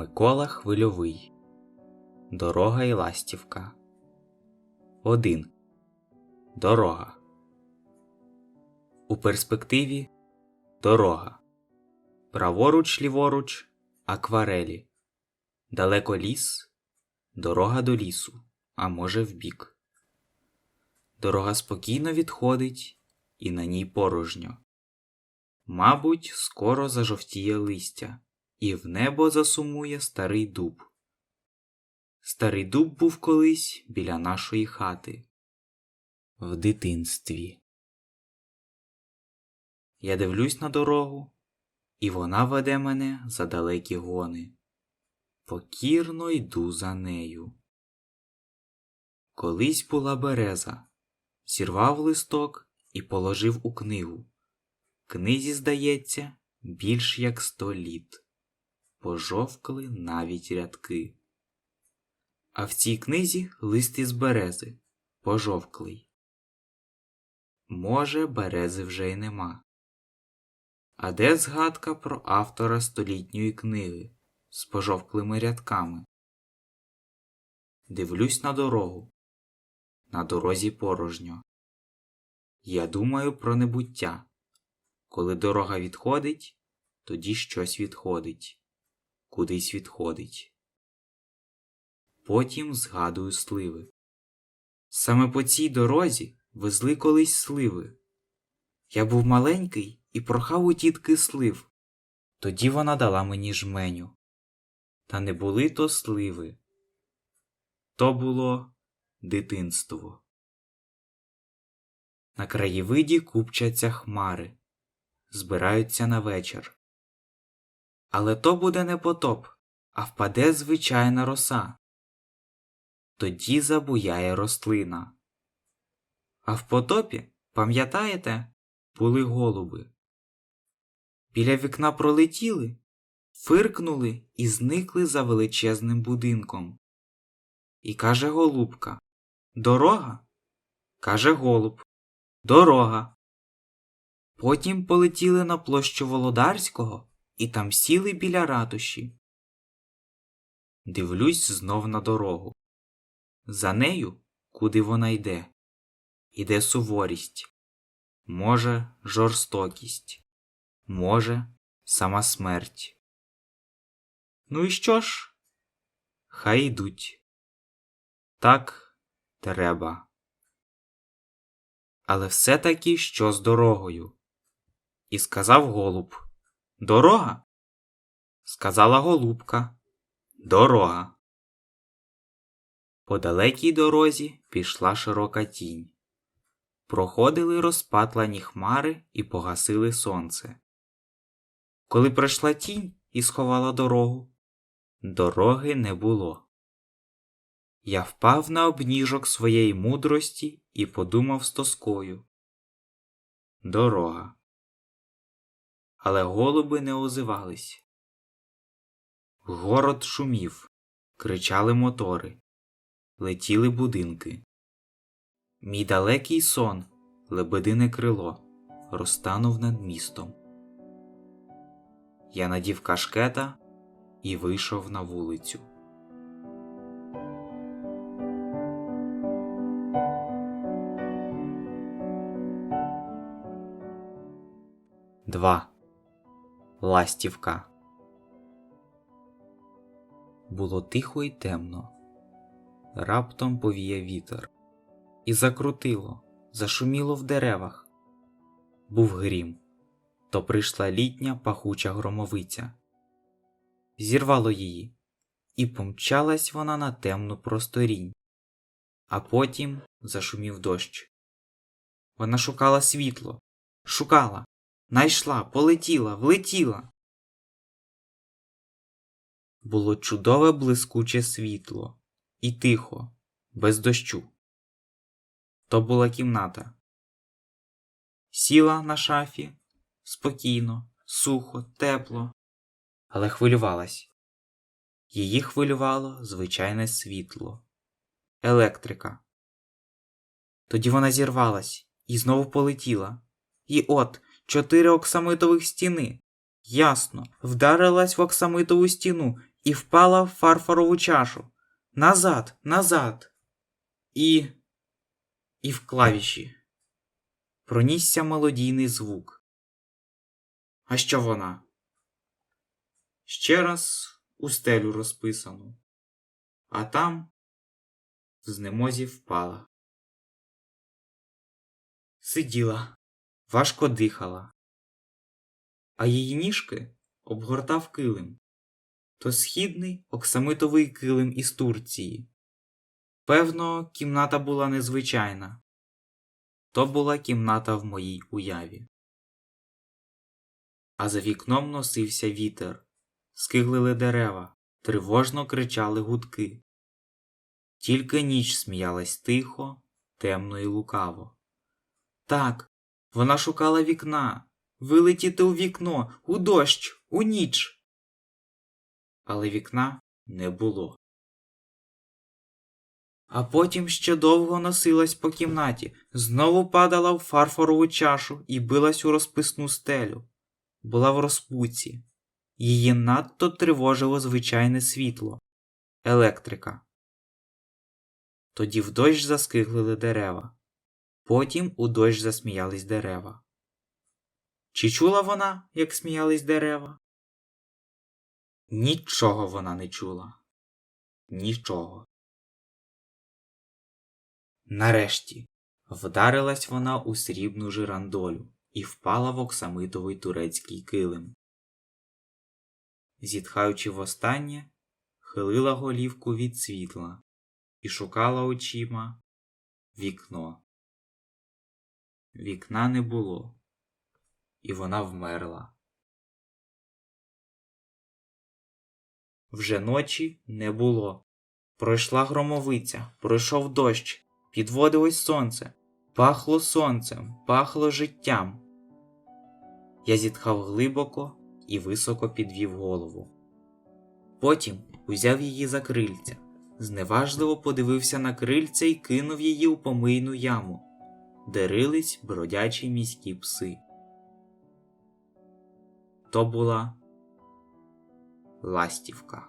Микола Хвильовий Дорога і ластівка 1. Дорога. У перспективі дорога. Праворуч, ліворуч акварелі. Далеко ліс, дорога до лісу, а може вбік. Дорога спокійно відходить, і на ній порожньо. Мабуть, скоро зажовтіє листя, і в небо засумує старий дуб. Старий дуб був колись біля нашої хати. В дитинстві. Я дивлюсь на дорогу, і вона веде мене за далекі гони. Покірно йду за нею. Колись була береза, зірвав листок і положив у книгу. Книзі, здається, більш як сто літ. Пожовкли навіть рядки. А в цій книзі лист із берези, пожовклий. Може, берези вже й нема. А де згадка про автора столітньої книги з пожовклими рядками? Дивлюсь на дорогу. На дорозі порожньо. Я думаю про небуття. Коли дорога відходить, тоді щось відходить, кудись відходить. Потім згадую сливи. Саме по цій дорозі везли колись сливи. Я був маленький і прохав у тітки слив. Тоді вона дала мені жменю. Та не були то сливи. То було дитинство. На краєвиді купчаться хмари, збираються на вечір. Але то буде не потоп, а впаде звичайна роса. Тоді забуяє рослина. А в потопі, пам'ятаєте, були голуби. Біля вікна пролетіли, фиркнули і зникли за величезним будинком. І каже голубка Дорога? каже голуб. Дорога. Потім полетіли на площу Володарського і там сіли біля ратуші. Дивлюсь знов на дорогу. За нею, куди вона йде, іде суворість, може, жорстокість, може, сама смерть. Ну і що ж? Хай йдуть. Так треба. Але все-таки що з дорогою? І сказав голуб Дорога? Сказала голубка. Дорога. По далекій дорозі пішла широка тінь. Проходили розпатлані хмари і погасили сонце. Коли пройшла тінь і сховала дорогу, дороги не було. Я впав на обніжок своєї мудрості і подумав з тоскою. Дорога. Але голуби не озивались. Город шумів, кричали мотори, летіли будинки. Мій далекий сон, лебедине крило, розтанув над містом. Я надів кашкета і вийшов на вулицю. Два. Ластівка. Було тихо й темно. Раптом повіяв вітер. І закрутило, зашуміло в деревах. Був грім. То прийшла літня пахуча громовиця. Зірвало її, і помчалась вона на темну просторінь. А потім зашумів дощ. Вона шукала світло, шукала, найшла, полетіла, влетіла. Було чудове блискуче світло, і тихо, без дощу. То була кімната. Сіла на шафі спокійно, сухо, тепло, але хвилювалась. Її хвилювало звичайне світло, електрика. Тоді вона зірвалась і знову полетіла. І от чотири оксамитових стіни. Ясно, вдарилась в оксамитову стіну і впала в фарфорову чашу. Назад, назад. І. І в клавіші. Пронісся мелодійний звук. А що вона? Ще раз у стелю розписану, а там в знемозі впала. Сиділа, важко дихала, а її ніжки обгортав килим то східний оксамитовий килим із Турції. Певно, кімната була незвичайна. То була кімната в моїй уяві. А за вікном носився вітер, скиглили дерева, тривожно кричали гудки. Тільки ніч сміялась тихо, темно і лукаво. Так, вона шукала вікна, вилетіти у вікно, у дощ, у ніч але вікна не було. А потім ще довго носилась по кімнаті, знову падала в фарфорову чашу і билась у розписну стелю. Була в розпуці. Її надто тривожило звичайне світло електрика. Тоді в дощ заскиглили дерева. Потім у дощ засміялись дерева. Чи чула вона, як сміялись дерева? Нічого вона не чула. Нічого. Нарешті вдарилась вона у срібну жирандолю і впала в оксамитовий турецький килим. Зітхаючи востаннє, хилила голівку від світла і шукала очима вікно. Вікна не було, і вона вмерла. Вже ночі не було. Пройшла громовиця, пройшов дощ, підводилось сонце, пахло сонцем, пахло життям. Я зітхав глибоко і високо підвів голову. Потім узяв її за крильця, зневажливо подивився на крильця і кинув її у помийну яму, де рились бродячі міські пси. То була ластівка.